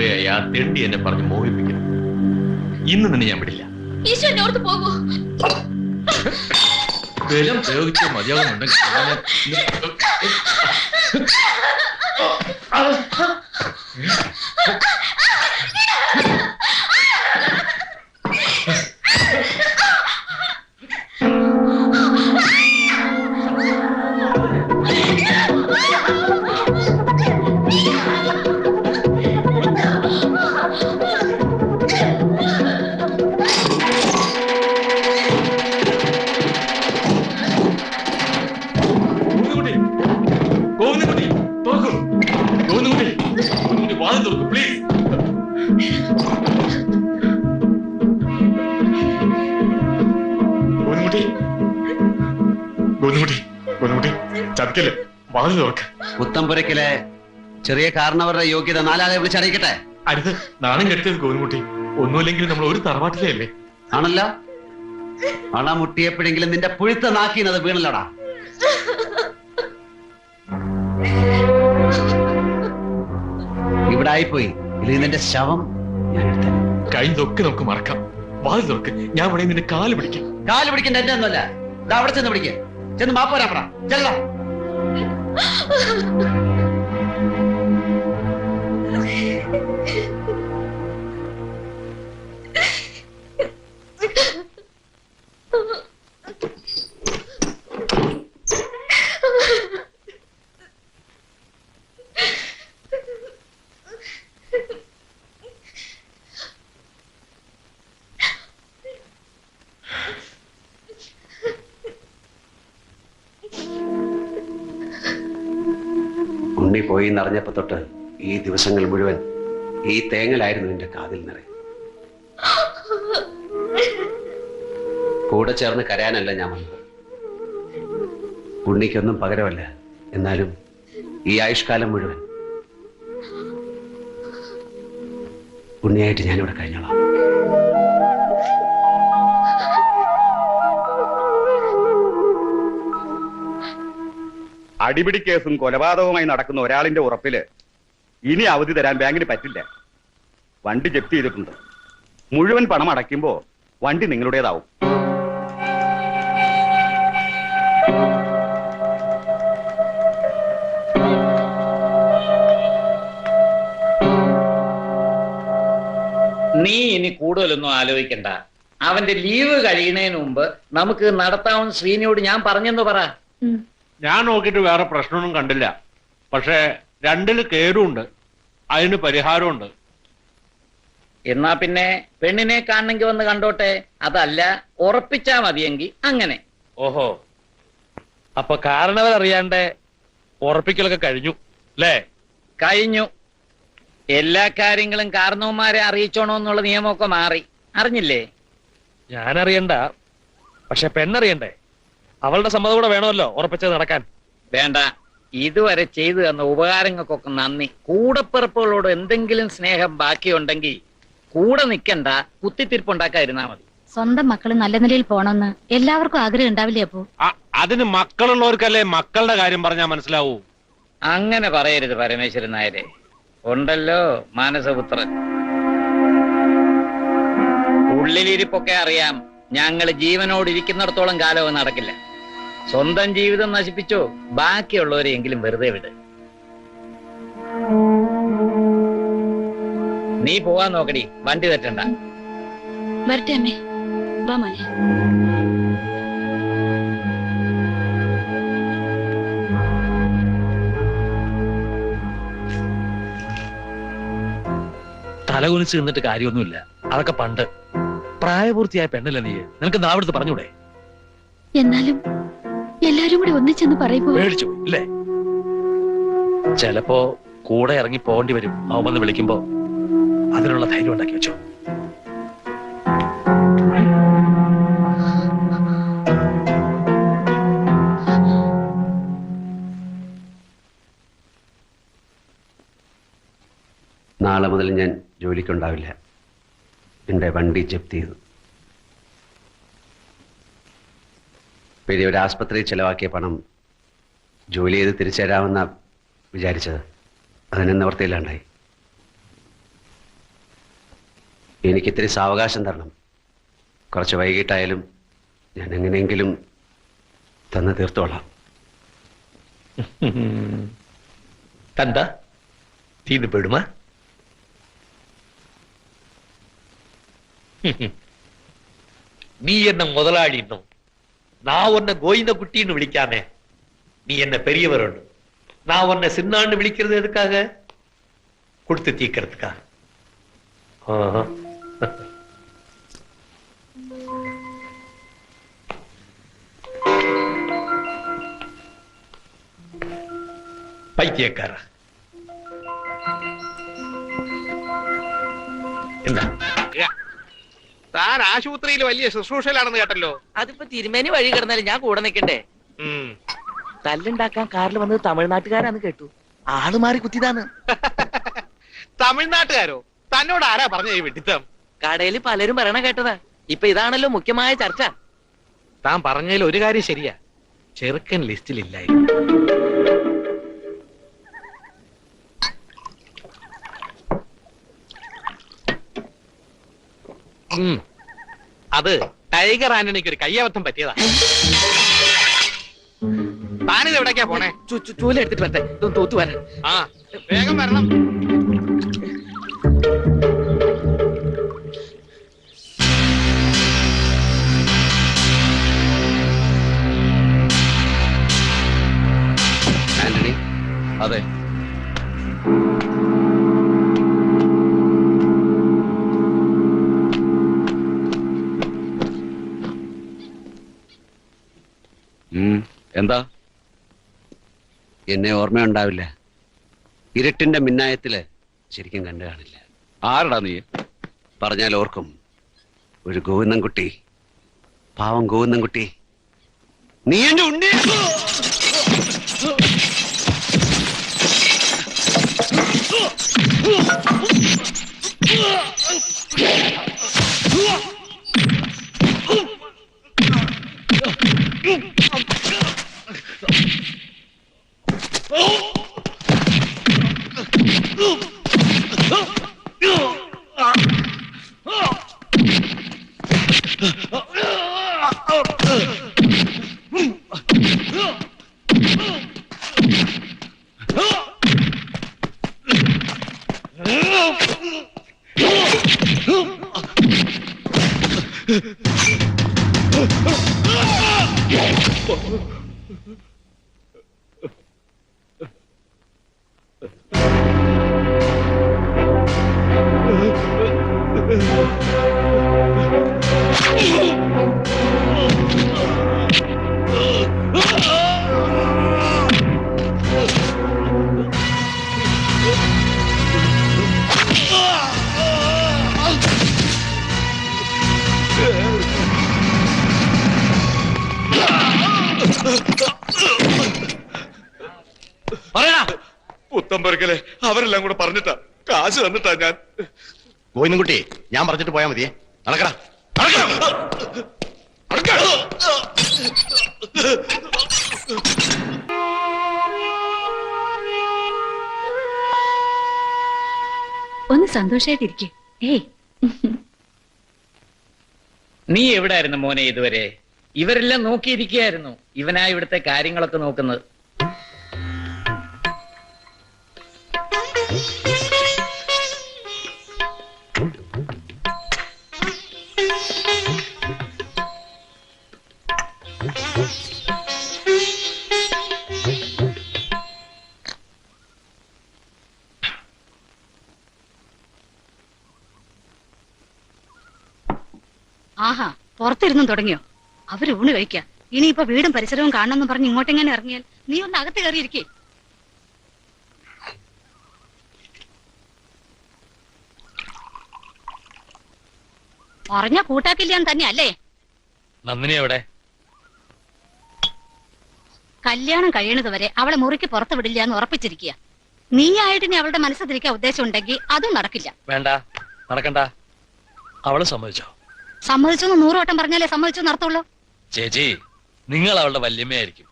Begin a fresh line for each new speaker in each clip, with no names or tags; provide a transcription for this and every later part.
കുറേയായി ആ തെണ്ടി എന്നെ പറഞ്ഞ് മോഹിപ്പിക്കുന്നു. ഇന്ന് നിന്നെ ഞാൻ വിടില്ല.
ഈശോ എന്നെ ഓർത്ത് പോകൂ.
ബലം പ്രയോഗിച്ച് മതിയാകുന്നുണ്ടെങ്കിൽ ഞാൻ- വാതിൽ തുറക്കൂ, please. ഗോവിന്ദൻകുട്ടി, ഗോവിന്ദൻകുട്ടി, ഗോവിന്ദൻകുട്ടി, ചതിക്കല്ലേ? വാതിൽ തുറക്ക.
പുത്തമ്പുരക്കിലെ ചെറിയ കാരണവരുടെ യോഗ്യത നാലാളെ വിളിച്ചറിയിക്കട്ടെ
അടുത്ത് നാണം കെട്ടിയത് ഗോവിന്ദൻകുട്ടി. ഒന്നുമില്ലെങ്കിൽ നമ്മൾ ഒരു തറവാട്ടിലേ അല്ലേ
ആണല്ലോ. അണ മുട്ടിയപ്പോഴെങ്കിലും നിന്റെ പുഴുത്ത നാക്കിനത് വീണല്ലോടാ. ആയിപ്പോയി. ഇല്ലെങ്കിൽ നിന്റെ ശവം ഞാൻ എടുത്തേ.
കഴിഞ്ഞതൊക്കെ നമുക്ക് മറക്കാം. വാതിൽ തുറക്ക്. ഞാൻ ഇവിടെ നിന്റെ കാൽ പിടിക്കാം.
കാൽ പിടിക്കേണ്ട എന്റെ ഒന്നുമല്ല. അവിടെ ചെന്ന് പിടിക്കുക ചെന്ന് മാപ്പ് പറ. ചെല്ലാം പോയി എന്നറിഞ്ഞപ്പോ തൊട്ട് ഈ ദിവസങ്ങൾ മുഴുവൻ ഈ തേങ്ങലായിരുന്നു എന്റെ കാതിൽ നിറയെ. കൂടെ ചേർന്ന് കരയാനല്ല ഞാൻ വന്നത്. ഉണ്ണിക്കൊന്നും പകരമല്ല. എന്നാലും ഈ ആയുഷ്കാലം മുഴുവൻ ഉണ്ണിയായിട്ട് ഞാനിവിടെ കഴിഞ്ഞോളാം.
അടിപിടി കേസും കൊലപാതകവുമായി നടക്കുന്ന ഒരാളിന്റെ ഉറപ്പിൽ ഇനി അവധി തരാൻ ബാങ്കിന് പറ്റില്ല. വണ്ടി ജപ്തി ചെയ്തിട്ടുണ്ട്. മുഴുവൻ പണം അടയ്ക്കുമ്പോ വണ്ടി നിങ്ങളുടേതാവും.
നീ ഇനി കൂടുതലൊന്നും ആലോചിക്കണ്ട. അവന്റെ ലീവ് കഴിയുന്നതിന് മുമ്പ് നമുക്ക് നടത്താവുന്ന ശ്രീനിയോട് ഞാൻ പറഞ്ഞെന്ന് പറ.
ഞാൻ നോക്കിയിട്ട് വേറെ പ്രശ്നമൊന്നും കണ്ടില്ല. പക്ഷേ രണ്ടിൽ കേടുണ്ട്. അതിന് പരിഹാരമുണ്ട്.
എന്നാ പിന്നെ പെണ്ണിനെ കാണണമെങ്കിൽ വന്ന് കണ്ടോട്ടെ? അതല്ല ഉറപ്പിച്ചാ മതിയെങ്കിൽ അങ്ങനെ.
ഓഹോ. അപ്പൊ കാരണവരറിയാണ്ട് ഉറപ്പിക്കലൊക്കെ കഴിഞ്ഞു അല്ലേ?
കഴിഞ്ഞു. എല്ലാ കാര്യങ്ങളും കാരണവന്മാരെ അറിയിച്ചോണോ എന്നുള്ള നിയമമൊക്കെ മാറി. അറിഞ്ഞില്ലേ?
ഞാൻ അറിയണ്ട പക്ഷെ പെണ്ണറിയണ്ടേ? അവളുടെ സമ്മതം കൂടെ വേണമല്ലോ ഉറപ്പിച്ചത് നടക്കാൻ.
വേണ്ട. ഇതുവരെ ചെയ്തു തന്ന ഉപകാരങ്ങൾക്കൊക്കെ നന്ദി. കൂടപ്പിറപ്പുകളോട് എന്തെങ്കിലും സ്നേഹം ബാക്കിയുണ്ടെങ്കിൽ കൂടെ നിൽക്കണ്ട കുത്തിത്തിരിപ്പുണ്ടാക്കാതിരുന്നാ മതി.
സ്വന്തം മക്കൾ നല്ല നിലയിൽ പോണമെന്ന് എല്ലാവർക്കും ആഗ്രഹം ഉണ്ടാവില്ലേ അപ്പോ?
അതിന് മക്കളുള്ളവർക്കല്ലേ മക്കളുടെ കാര്യം പറഞ്ഞാൽ മനസ്സിലാവൂ?
അങ്ങനെ പറയരുത് പരമേശ്വരൻ നായരെ. ഉണ്ടല്ലോ മാനസപുത്രൻ. ഉള്ളിലിരിപ്പൊക്കെ അറിയാം. ഞങ്ങൾ ജീവനോട് ഇരിക്കുന്നിടത്തോളം കാലം അത് നടക്കില്ല. സ്വന്തം ജീവിതം നശിപ്പിച്ചോ? ബാക്കിയുള്ളവരെയെങ്കിലും വെറുതെ വിട്. നീ പോവാൻ നോക്കടി. വണ്ടി തെറ്റണ്ട
വരട്ടെ അമ്മേ. വാ മോനെ.
തലകുനിച്ച് നിന്നിട്ട് കാര്യമൊന്നുമില്ല. അതൊക്കെ പണ്ട്. പ്രായപൂർത്തിയായ പെണ്ണല്ലേ നീ നിനക്ക് നാവിടുത്ത് പറഞ്ഞൂടെ
എന്നാലും എല്ലാരും കൂടി ഒന്നിച്ചെന്ന് പറയുമ്പോ
പേടിച്ചു ഇല്ലേ ചിലപ്പോ കൂടെ ഇറങ്ങി പോകേണ്ടി വരും. അവൻ വന്ന് വിളിക്കുമ്പോ അതിനുള്ള ധൈര്യം ഉണ്ടാക്കി വെച്ചോ.
നാളെ മുതൽ ഞാൻ ജോലിക്കുണ്ടാവില്ല. എന്റെ വണ്ടി ജപ്തി ചെയ്തു. വലിയൊരു ആസ്പത്രിയിൽ ചെലവാക്കിയ പണം ജോലി ചെയ്ത് തിരിച്ചു തരാമെന്ന വിചാരിച്ചത്. അതിനെ നിവർത്തിയില്ലാണ്ടായി എനിക്കിത്തിരി സാവകാശം തരണം. കുറച്ച് വൈകിട്ടായാലും ഞാൻ എങ്ങനെയെങ്കിലും തന്ന് തീർത്തോളാം.
തന്ത? തീന്ന് പെടുമാ. നീ എന്ന മുതലാളി இன்னும் நான் உன்னை கோவிந்த குட்டின்னு விழிக்காம. நீ என்ன பெரியவர் நான் உன்னை சின்னான்னு விழிக்கிறது எதுக்காக? கொடுத்து தீக்கிறதுக்காக பைத்தியக்கார. என்ன?
താൻ ആശുപത്രിയിൽ വലിയ ശുശ്രൂഷയിലാണെന്ന് കേട്ടല്ലോ.
അതിപ്പോ തിരുമേനി വഴി കിടന്നാലും ഞാൻ കൂടെ നിൽക്കണ്ടേ തല്ലുണ്ടാക്കാൻ കാറിൽ വന്നത് തമിഴ്നാട്ടുകാരാന്ന് കേട്ടു. ആൾ മാറി കുത്തിയതാണ്.
തമിഴ്നാട്ടുകാരോ? തന്നോട് ആരാ പറഞ്ഞ ഈ വെട്ടിത്തം
കടയിൽ പലരും പറയണ കേട്ടതാ. ഇപ്പൊ ഇതാണല്ലോ മുഖ്യമായ ചർച്ച.
താൻ പറഞ്ഞതിൽ ഒരു കാര്യം ശരിയാ. ചെറുക്കൻ ലിസ്റ്റിലില്ലായിരുന്നു. അത് ടൈഗർ ആന്റണിക്ക് ഒരു കയ്യബദ്ധം പറ്റിയതാ. താനിത് എവിടേക്കാ പോണേ?
ചൂല എടുത്തിട്ട് വരട്ടെ. ഇതൊന്ന് തോത്തു വരാൻ
ആ വേഗം വരണം.
ആന്റണി
അതെ.
എന്താ? എന്നെ ഓർമ്മയുണ്ടാവില്ല. ഇരുട്ടിന്റെ മിന്നായത്തിൽ ശരിക്കും കണ്ടു കാണില്ല.
ആരടാ നീ?
പറഞ്ഞാൽ ഓർക്കും. ഒരു ഗോവിന്ദൻകുട്ടി. പാവം ഗോവിന്ദൻകുട്ടി. നീ എന്റെ ഉണ്ണി
പുത്തമ്പരക്കലെ അവരെല്ലാം കൂടെ പറഞ്ഞിട്ടാ. കാശ് തന്നിട്ടാ ഞാൻ.
ഗോവിന്ദൻകുട്ടി ഞാൻ പറഞ്ഞിട്ട് പോയാ മതിയേ. നടക്കടാ.
ഒന്ന് സന്തോഷായിട്ടിരിക്കെ. ഏയ്.
നീ എവിടായിരുന്നു മോനെ ഇതുവരെ? ഇവരെല്ലാം നോക്കിയിരിക്കുകയായിരുന്നു. ഇവനാ ഇവിടുത്തെ കാര്യങ്ങളൊക്കെ നോക്കുന്നത്.
പുറത്തിരുന്നും തുടങ്ങിയോ? അവർ ഊണ് കഴിക്കാം. ഇനിയിപ്പോ വീടും പരിസരവും കാണണമെന്ന് പറഞ്ഞ് ഇങ്ങോട്ടെങ്ങനെ ഇറങ്ങിയാൽ? നീ ഒന്ന് അകത്ത് കയറിയിരിക്കേ. പറഞ്ഞ കൂട്ടാക്കില്ലാന്ന് തന്നെയല്ലേ?
നന്ദിനി എവിടെ?
കല്യാണം കഴിയണത് വരെ അവളെ മുറിക്ക് പുറത്ത് വിടില്ല എന്ന് ഉറപ്പിച്ചിരിക്കുക നീ ആയിട്ട് ഇനി അവളുടെ മനസ്സിലിരിക്കാൻ ഉദ്ദേശം ഉണ്ടെങ്കിൽ അതും നടക്കില്ല.
വേണ്ട നടക്കണ്ട. അവൾ സമ്മതിച്ചോ?
സമ്മതിച്ചെന്ന് നൂറുവട്ടം പറഞ്ഞാലേ സമ്മതിച്ചു നടത്തുള്ളൂ.
ചേച്ചി നിങ്ങൾ അവളുടെ വല്യമ്മയായിരിക്കും.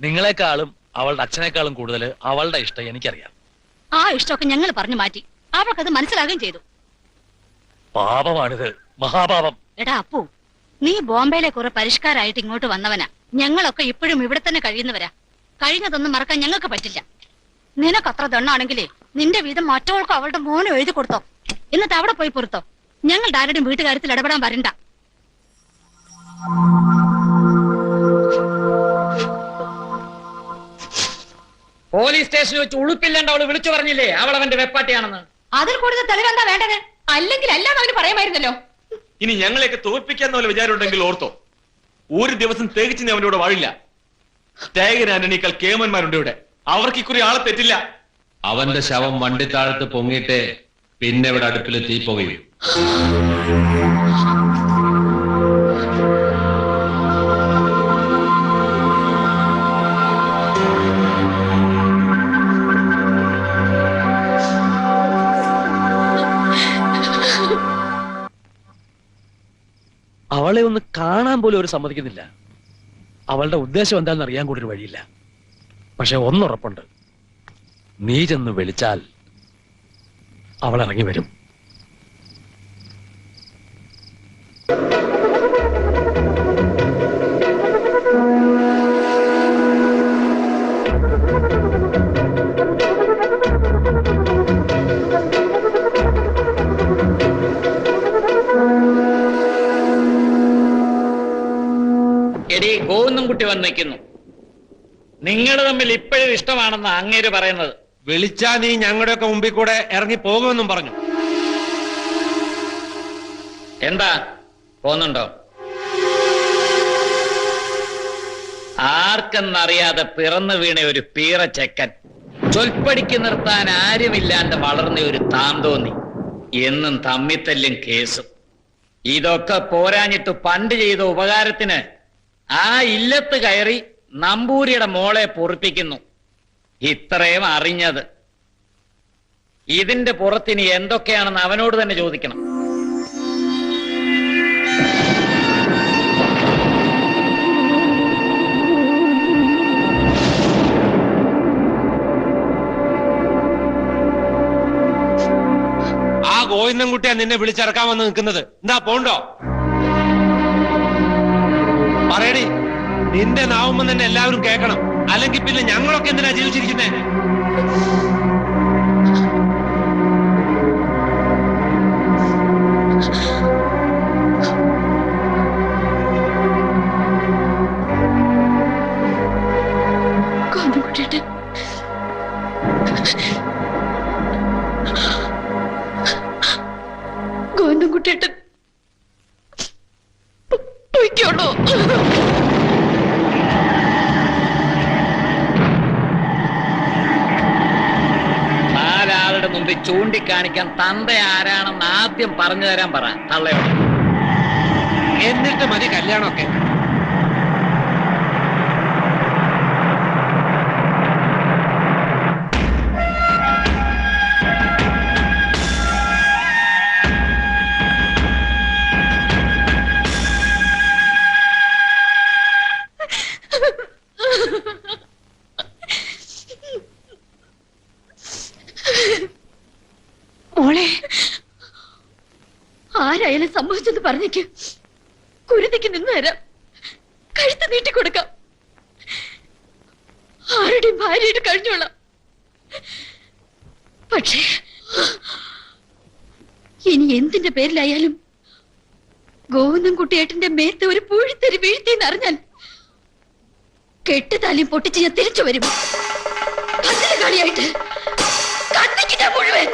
നിങ്ങളെക്കാളും അവളുടെ അച്ഛനേക്കാളും കൂടുതൽ അവളുടെ ഇഷ്ടം എനിക്കറിയാം.
ആ ഇഷ്ടമൊക്കെ ഞങ്ങൾ പറഞ്ഞു മാറ്റി. അവൾക്കത് മനസ്സിലാകുകയും ചെയ്തു.
പാപമാണിത്. മഹാപാപം.
എടാ അപ്പു നീ ബോംബെയിലെ കുറെ പരിഷ്കാരായിട്ട് ഇങ്ങോട്ട് വന്നവനാ. ഞങ്ങളൊക്കെ ഇപ്പോഴും ഇവിടെ തന്നെ കഴിയുന്നവരാ. കഴിഞ്ഞതൊന്നും മറക്കാൻ ഞങ്ങൾക്ക് പറ്റില്ല. നിനക്കത്ര ദണ്ണാണെങ്കിലേ നിന്റെ വീതം മറ്റവൾക്കും അവളുടെ മോനും എഴുതി കൊടുത്തോ. എന്നിട്ട് അവിടെ പോയി പൊറുത്തോ. ഞങ്ങളുടെ ആരുടെയും വീട്ടുകാര്യത്തിൽ ഇടപെടാൻ വരണ്ട.
പോലീസ് സ്റ്റേഷനിൽ വെച്ച് ഉളുപ്പില്ലാണ്ട് അവൾ വിളിച്ചു പറഞ്ഞില്ലേ? അവൾ അവന്റെ വെപ്പാട്ടിയാണെന്ന്.
അതിൽ കൂടുതൽ തെളിവെന്താ വേണ്ടത്? അല്ലെങ്കിൽ എല്ലാം അവന് പറയാമായിരുന്നല്ലോ.
ഇനി ഞങ്ങളെയൊക്കെ തോൽപ്പിക്കാന്ന് പോലെ വിചാരമുണ്ടെങ്കിൽ ഓർത്തോ. ഒരു ദിവസം തേകിച്ച് നീ അവനോട് വാഴില്ല. ടൈഗർ കേമന്മാരുണ്ട് ഇവിടെ. അവർക്ക് ഇക്കുറി ആളെ തെറ്റില്ല.
അവന്റെ ശവം വണ്ടിത്താഴത്ത് പൊങ്ങിയിട്ട് പിന്നെ ഇവിടെ അടുപ്പിൽ തീ പുകയും.
അവളെ ഒന്ന് കാണാൻ പോലും അവർ സമ്മതിക്കുന്നില്ല. അവളുടെ ഉദ്ദേശം എന്താണെന്ന് അറിയാൻ കൂടി ഒരു വഴിയില്ല. പക്ഷെ ഒന്നുറപ്പുണ്ട്. നീ ചെന്ന് വിളിച്ചാൽ അവൾ ഇറങ്ങി വരും.
എടി കുട്ടി വന്നിരിക്കുന്നു. നിങ്ങൾ തമ്മിൽ ഇപ്പോഴും ഇഷ്ടമാണെന്ന് അങ്ങേര് പറയുന്നത്.
വിളിച്ചാ നീ ഞങ്ങളുടെയൊക്കെ മുമ്പിൽ കൂടെ ഇറങ്ങി പോകുമെന്നും പറഞ്ഞു.
എന്താ? പോന്നുണ്ടോ ആർക്കെന്നറിയാതെ പിറന്നു വീണ ഒരു പീറ ചെക്കൻ ചൊൽപ്പടിക്ക് നിർത്താൻ ആരുമില്ലാണ്ട് വളർന്ന ഒരു താന്തോന്നി. എന്നും തമ്മിത്തല്ലും കേസും. ഇതൊക്കെ പോരാഞ്ഞിട്ട് പണ്ട് ചെയ്ത ഉപകാരത്തിന് ആ ഇല്ലത്ത് കയറി നമ്പൂരിയുടെ മോളെ പൊറിപ്പിക്കുന്നു. ഇത്രയും അറിഞ്ഞത്. ഇതിന്റെ പുറത്തിനി എന്തൊക്കെയാണെന്ന് അവനോട് തന്നെ ചോദിക്കണം.
ആ ഗോവിന്ദൻകുട്ടിയാ നിന്നെ വിളിച്ചിറക്കാൻ വന്ന് നിൽക്കുന്നത്. എന്താ പോണ്ടോ? പറയടി നിന്റെ നാവുമ്പോ തന്നെ എല്ലാവരും കേൾക്കണം. അല്ലെങ്കിൽ പിന്നെ ഞങ്ങളൊക്കെ എന്തിനാ ജീവിച്ചിരിക്കുന്നേ?
ചൂണ്ടിക്കാണിക്കാൻ തന്ത ആരാണെന്ന് ആദ്യം പറഞ്ഞു തരാൻ പറ. തള്ളയോട്.
എന്നിട്ട് മതി കല്യാണമൊക്കെ.
ആരായാലും സംഭവിച്ചെന്ന് പറഞ്ഞേക്ക്? കുരുതിക്ക് നിന്ന് തരാം. കഴുത്ത് നീട്ടിക്കൊടുക്കാം ആരുടെയും ഭാര്യയുടെ കഴിഞ്ഞോളാം. പക്ഷേ ഇനി എന്തിന്റെ പേരിലായാലും ഗോവിന്ദൻ കുട്ടിയേട്ടന്റെ മേത്ത് ഒരു പൂഴിത്തരി വീഴ്ത്തിയെന്ന് അറിഞ്ഞാൽ കെട്ടുതാലിയും പൊട്ടിച്ച് ഞാൻ തിരിച്ചു വരും. കളിയായിട്ട് കത്തിക്ക് ഞാൻ മുഴുവൻ.